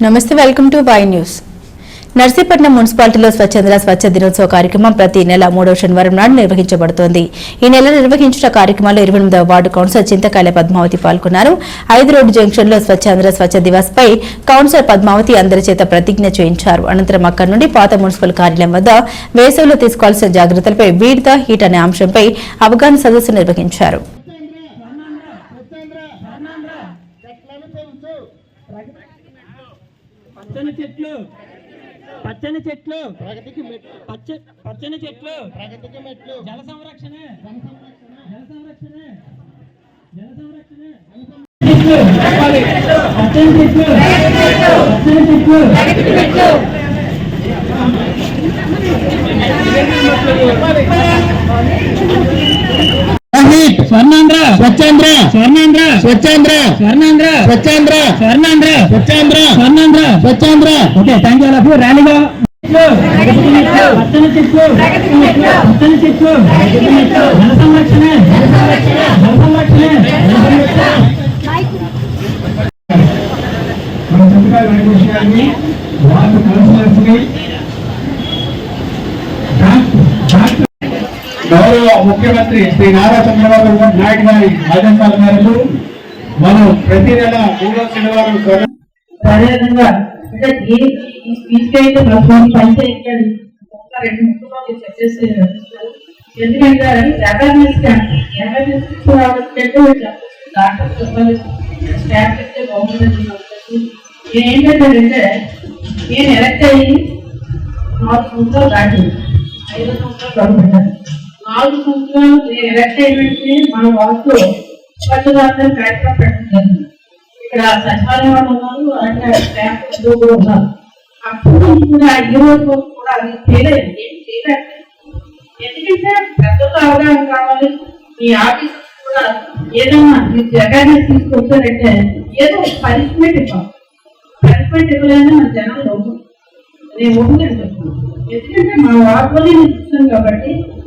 నమస్తే welcome to Y news Narsipatnam మున్సిపాలిటీలో స్వచ్ఛంద స్వచ్ఛ దినోత్సవ కార్యక్రమం ప్రతి నెల మూడవ శనివారం నాడు నిర్వహించబడుతోంది ఈ నెల నిర్వహించిన కార్యక్రమంలో ఇరవై ఎనిమిదవ వార్డు కౌన్సిలర్ చింతకాయల పద్మావతి పాల్గొన్నారు ఐదు రోడ్డు జంక్షన్లో స్వచ్ఛాంధ్ర స్వచ్ఛ దివస్ పై కౌన్సిలర్ పద్మావతి అందరి చేత ప్రతిజ్ఞ చేయించారు అనంతరం అక్కడి నుండి పాత మున్సిపల్ కార్యాలయం వద్ద వేసవిలో తీసుకోవాల్సిన జాగ్రత్తలపై వీడ్ ద హీట్ అనే అంశంపై అవగాహన సదస్సు నిర్వహించారు పచ్చని చెట్లు. పచ్చని చెట్లు. ప్రగతికి మెట్లు. పచ్చ పచ్చని చెట్లు. ప్రగతికి మెట్లు. జల సంరక్షణ. జల సంరక్షణ. జల సంరక్షణ. పచ్చని చెట్లు. పచ్చని చెట్లు. Swarnandhra Swachhandhra. Swarnandhra. Swachhandhra. Swarnandhra. Swachhandhra. Swarnandhra. Swachhandhra. Swarnandhra. Swachhandhra. Okay thank you all ర్యాలీగా పచ్చని చెట్లు పచ్చని చెట్లు జల సంరక్షణ జల సంరక్షణ మన ముఖ్యమంత్రి శ్రీ నారా చంద్రబాబు నాయుడు గారి ఆదేశాల మేరకు మనం ప్రతి నెల మూడో శనివారం అదేవిధంగా అంటే పంచాయతీ రెండు ఎందుకంటే అవేర్నెస్ అవేర్నెస్ స్టాఫ్ బాగుంటుంది. నేను నేను ఎలక్ట్ అయ్యి నాలుగు సంవత్సరాలు దాటింది ఐదు సంవత్సరాలు గడుపుతాను నాలుగు సంవత్సరాలు నేను రిటైర్మెంట్ అయిన మన వాళ్ళు పట్టుదారులు కార్యక్రమం పెట్టడం ఇక్కడ సచివాలయం ఉన్నారు అలాగే స్టాఫ్ కూడా ఉన్నారు. అప్పుడు కూడా ఈ రోజు కూడా అది చేయలేదు. ఏం చేయలేదు. ఎందుకంటే పెద్దలు అవగాహన కావాలి. మీ ఆఫీస్ కూడా ఏదన్నా మీరు జగాన్ని తీసుకొచ్చారంటే ఏదో పనిష్మెంట్ ఇవ్వాలి. పనిష్మెంట్ ఇవ్వలేదని మన జనాలు నేను ఒప్పుకొని చెప్తున్నాను ఎందుకంటే మా వార్డులోనే నేను చూస్తాను కాబట్టి